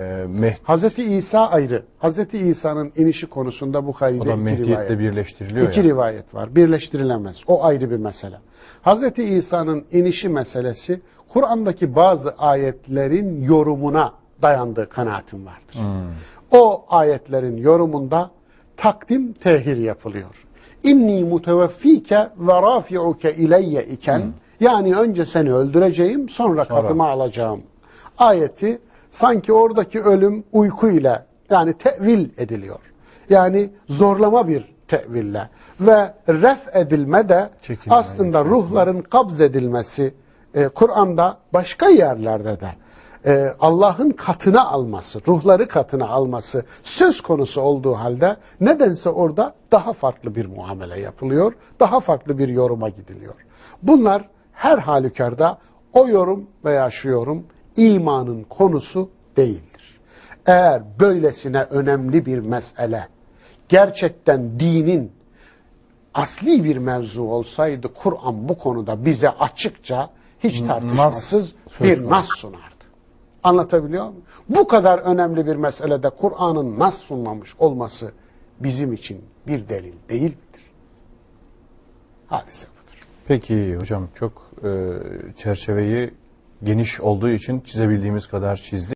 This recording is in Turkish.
Ee, Meh- Hazreti İsa ayrı. Hazreti İsa'nın inişi konusunda Bukhari'de da iki Mehdiyetle rivayet. birleştiriliyor İki ya. rivayet var. Birleştirilemez. O ayrı bir mesele. Hazreti İsa'nın inişi meselesi Kur'an'daki bazı ayetlerin yorumuna dayandığı kanaatim vardır. O ayetlerin yorumunda takdim tehir yapılıyor. İnni muteveffike ve rafi'uke ileyye iken yani önce seni öldüreceğim sonra, katıma alacağım. Ayeti sanki oradaki ölüm uyku ile yani tevil ediliyor. Yani zorlama bir teville ve ref edilme de Çekilme, aslında ruhların kabz edilmesi e, Kur'an'da başka yerlerde de e, Allah'ın katına alması, ruhları katına alması söz konusu olduğu halde nedense orada daha farklı bir muamele yapılıyor, daha farklı bir yoruma gidiliyor. Bunlar her halükarda o yorum veya şu yorum imanın konusu değildir. Eğer böylesine önemli bir mesele gerçekten dinin asli bir mevzu olsaydı Kur'an bu konuda bize açıkça hiç tartışmasız söz bir nas sunardı. Anlatabiliyor muyum? Bu kadar önemli bir meselede Kur'an'ın nas sunmamış olması bizim için bir delil değil midir? Hadise budur. Peki hocam çok e, çerçeveyi geniş olduğu için çizebildiğimiz kadar çizdik.